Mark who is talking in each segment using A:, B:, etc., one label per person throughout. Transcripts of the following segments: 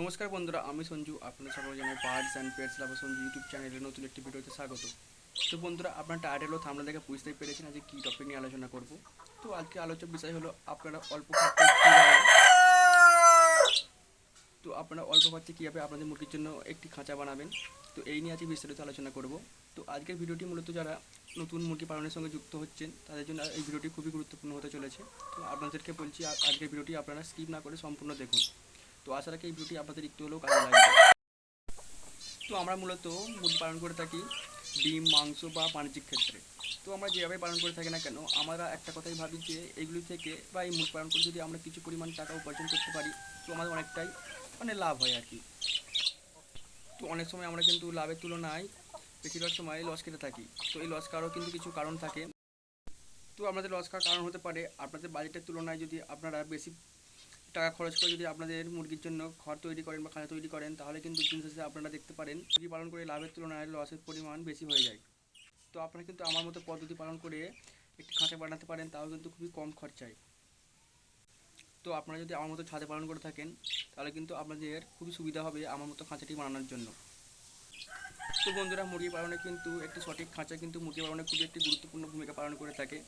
A: নমস্কার বন্ধুরা, আমি সঞ্জু, আপনাদের সকলে জানাই birds and pets lover Sanju YouTube চ্যানেলের নতুন একটি ভিডিওতে স্বাগত। তো বন্ধুরা, আপনার টাইটেল ও থামলা দেখে বুঝতেই পেরেছেন আজকে কী টপিক নিয়ে আলোচনা করব। তো আজকে আলোচক বিষয় হলো, আপনারা অল্প তো আপনারা অল্প খরচে কীভাবে আপনাদের মুরগির জন্য একটি খাঁচা বানাবেন? তো এই নিয়ে আজকে বিস্তারিত আলোচনা করব। তো আজকের ভিডিওটি মূলত যারা নতুন মুরগি পালনের সঙ্গে যুক্ত হচ্ছেন, তাদের জন্য এই ভিডিওটি খুবই গুরুত্বপূর্ণ হতে চলেছে। তো আপনাদেরকে বলছি আজকের ভিডিওটি আপনারা স্কিপ না করে সম্পূর্ণ দেখুন। তো আশা রাখি এই ভিডিওটি আপনাদের একটু হলেও কাজে লাগবে। তো আমরা মূলত মুরগি পালন করে থাকি ডিম, মাংস বা বাণিজ্যিক ক্ষেত্রে। তো আমরা যেভাবে পালন করে থাকি না কেন, আমরা একটা কথাই ভাবি যে এইগুলি থেকে বা এই মুরগি পালন করে যদি আমরা কিছু পরিমাণ টাকা উপার্জন করতে পারি, তো আমাদের অনেকটাই মানে লাভ হয় আর কি। তো অনেক সময় আমরা কিন্তু লাভের তুলনায় বেশিরভাগ সময় লস খেতে থাকি। তো এই লস খাওয়ারও কিন্তু কিছু কারণ থাকে। তো আপনাদের লস খাওয়ার কারণ হতে পারে, আপনাদের বাজেটের তুলনায় যদি আপনারা বেশি টাকা খরচ করে যদি আপনাদের মুরগির জন্য ঘর তৈরি করেন বা খাঁচা তৈরি করেন, তাহলে কিন্তু দিন শেষে আপনারা দেখতে পারেন মুরগি পালন করে লাভের তুলনায় লসের পরিমাণ বেশি হয়ে যায়। তো আপনারা কিন্তু আমার মতো পদ্ধতি পালন করে একটি খাঁচা বানাতে পারেন, তাও কিন্তু খুবই কম খরচায়। তো আপনারা যদি আমার মতো ছাদে পালন করে থাকেন, তাহলে কিন্তু আপনাদের খুবই সুবিধা হবে আমার মতো খাঁচাটি বানানোর জন্য। তো বন্ধুরা, মুরগি পালনে কিন্তু একটি সঠিক খাঁচা কিন্তু মুরগি পালনে খুবই একটি গুরুত্বপূর্ণ ভূমিকা পালন করে থাকে।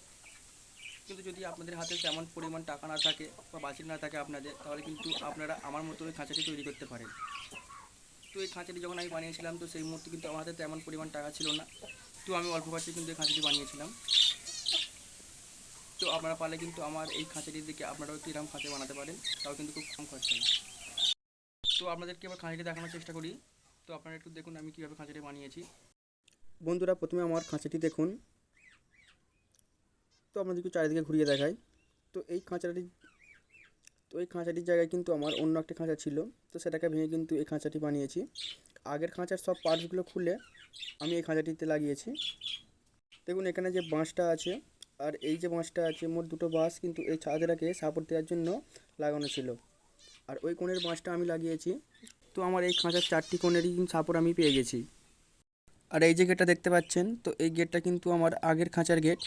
A: কিন্তু যদি আপনাদের হাতে তেমন পরিমাণ টাকা না থাকে বা বাজেট না থাকে আপনাদের, তাহলে কিন্তু আপনারা আমার মতো ওই খাঁচাটি তৈরি করতে পারেন। তো এই খাঁচাটি যখন আমি বানিয়েছিলাম, তো সেই মুহূর্তে কিন্তু আমার হাতে তেমন পরিমাণ টাকা ছিল না। তো আমি অল্প খরচে কিন্তু এই খাঁচাটি বানিয়েছিলাম। তো আপনারা পারলে কিন্তু আমার এই খাঁচাটির দিকে আপনারাও একটি এরকম খাঁচা বানাতে পারেন, তাও কিন্তু খুব কম খরচায় তো আপনাদেরকে এবার খাঁচাটি দেখানোর চেষ্টা করি। তো আপনারা একটু দেখুন আমি কীভাবে খাঁচাটি বানিয়েছি। বন্ধুরা, প্রথমে আমার খাঁচাটি দেখুন। তো আপনাদেরকে চারিদিকে ঘুরিয়ে দেখাই তো এই খাঁচাটি, তো এই খাঁচাটির জায়গায় কিন্তু আমার অন্য একটা খাঁচা ছিল। তো সেটাকে ভেঙে কিন্তু এই খাঁচাটি বানিয়েছি। আগের খাঁচার সব পার্টসগুলো খুলে আমি এই খাঁচাটিতে লাগিয়েছি। দেখুন, এখানে যে বাঁশটা আছে আর এই যে বাঁশটা আছে, মোট দুটো বাঁশ কিন্তু এই ছাদটাকে সাপোর্ট দেওয়ার জন্য লাগানো ছিল। আর ওই কোণের বাঁশটা আমি লাগিয়েছি। তো আমার এই খাঁচার চারটি কোণেরই সাপোর্ট আমি পেয়ে গেছি। আর এই যে গেটটা দেখতে পাচ্ছেন, তো এই গেটটা কিন্তু আমার আগের খাঁচার গেট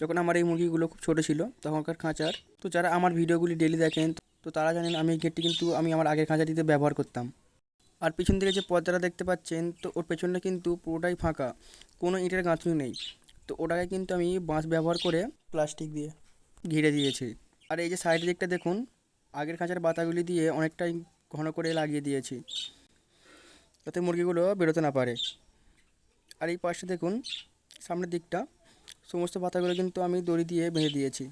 A: যখন আমার এই মুরগিগুলো খুব ছোটো ছিল, তখনকার খাঁচার। তো যারা আমার ভিডিওগুলি ডেলি দেখেন, তো তারা জানেন আমি এই গেটটি কিন্তু আমি আমার আগের খাঁচাটিতে ব্যবহার করতাম। আর পিছন দিকে যে পর্দাটা দেখতে পাচ্ছেন, তো ওর পেছনটা কিন্তু পুরোটাই ফাঁকা, কোনো ইটের গাঁথনি নেই। তো ওটাকে কিন্তু আমি বাঁশ ব্যবহার করে প্লাস্টিক দিয়ে ঘিরে দিয়েছি। আর এই যে সাইড দিকটা দেখুন, আগের খাঁচার বাতাগুলি দিয়ে অনেকটাই ঘন করে লাগিয়ে দিয়েছি, যাতে মুরগিগুলো বেরোতে না পারে। আর এই পাশে দেখুন, সামনের দিকটা, সমস্ত পাতাগুলো কিন্তু আমি দড়ি দিয়ে বেঁধে দিয়েছি।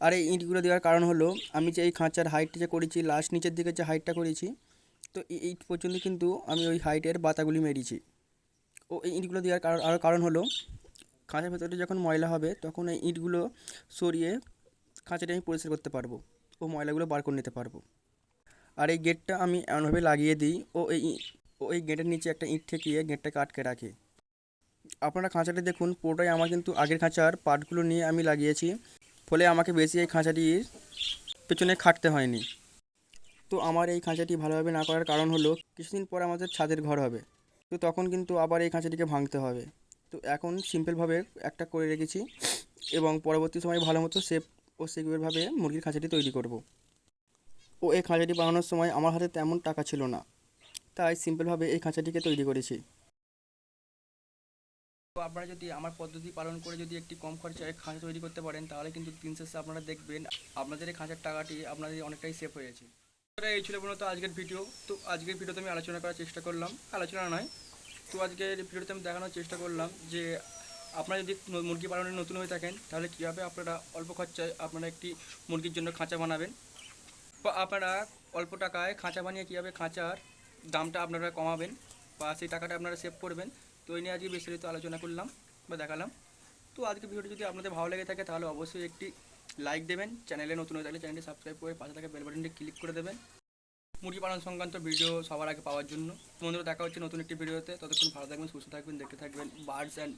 A: আর এই ইঁটগুলো দেওয়ার কারণ হলো, আমি যে এই খাঁচার হাইটটা যে করেছি লাস্ট নিচের দিকে যে হাইটটা করেছি, তো এই ইট পর্যন্ত কিন্তু আমি ওই হাইটের বাতাগুলি মেরেছি। ও এই ইঁটগুলো দেওয়ার কারণ, আরও কারণ হলো, খাঁচার ভেতরে যখন ময়লা হবে, তখন এই ইঁটগুলো সরিয়ে খাঁচাটা আমি পরিষ্কার করতে পারব ও ময়লাগুলো বার করে নিতে পারব। আর এই গেটটা আমি এমনভাবে লাগিয়ে দিই, ও এই ই- ও এই গেটের নিচে একটা ইঁট ঠেকিয়ে গেটটাকে আটকে রাখে। আপনারা খাঁচাটি দেখুন, পুরোটাই আমার কিন্তু আগের খাঁচার পার্টগুলো নিয়ে আমি লাগিয়েছি। ফলে আমাকে বেশি এই খাঁচাটির পেছনে খাটতে হয়নি। তো আমার এই খাঁচাটি ভালোভাবে না করার কারণ হলো, কিছুদিন পর আমাদের ছাদের ঘর হবে। তো তখন কিন্তু আবার এই খাঁচাটিকে ভাঙতে হবে। তো এখন সিম্পলভাবে একটা করে রেখেছি এবং পরবর্তী সময় ভালো মতো সেফ ও সিকিউরভাবে মুরগির খাঁচাটি তৈরি করব। ও এই খাঁচাটি বানানোর সময় আমার হাতে তেমন টাকা ছিল না। তাই সিম্পলভাবে এই খাঁচাটিকে তৈরি করেছি। তো আপনারা যদি আমার পদ্ধতি পালন করে যদি একটি কম খরচায় খাঁচা তৈরি করতে পারেন, তাহলে কিন্তু দিন শেষে আপনারা দেখবেন আপনাদের এই খাঁচার টাকাটি আপনাদের অনেকটাই সেভ হয়েছে এই ছিল মূলত আজকের ভিডিও তো আজকের ভিডিওতে আমি আলোচনা করার চেষ্টা করলাম। আলোচনা নয়, তো আজকের ভিডিওতে আমি দেখানোর চেষ্টা করলাম যে আপনারা যদি মুরগি পালনে নতুন হয়ে থাকেন, তাহলে কীভাবে আপনারা অল্প খরচায় আপনারা একটি মুরগির জন্য খাঁচা বানাবেন? বা আপনারা অল্প টাকায় খাঁচা বানিয়ে কীভাবে খাঁচার দামটা আপনারা কমাবেন বা সেই টাকাটা আপনারা সেভ করবেন। তো এই নিয়ে আজকে বিস্তারিত আলোচনা করলাম বা দেখালাম। তো আজকে ভিডিওটি যদি আপনাদের ভালো লেগে থাকে, তাহলে অবশ্যই একটি লাইক দেবেন। চ্যানেলে নতুন হয়ে থাকলে চ্যানেলটি সাবস্ক্রাইব করে পাশে থাকা বেল বাটনটি ক্লিক করে দেবেন। মুরগি পালন সংক্রান্ত ভিডিও সবার আগে পাওয়ার জন্য। বন্ধুরা, দেখা হচ্ছে নতুন একটি ভিডিওতে ততক্ষণ ভালো থাকবেন, সুস্থ থাকবেন, দেখতে থাকবেন birds and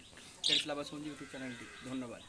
A: lover Sanju YouTube চ্যানেলটি ধন্যবাদ।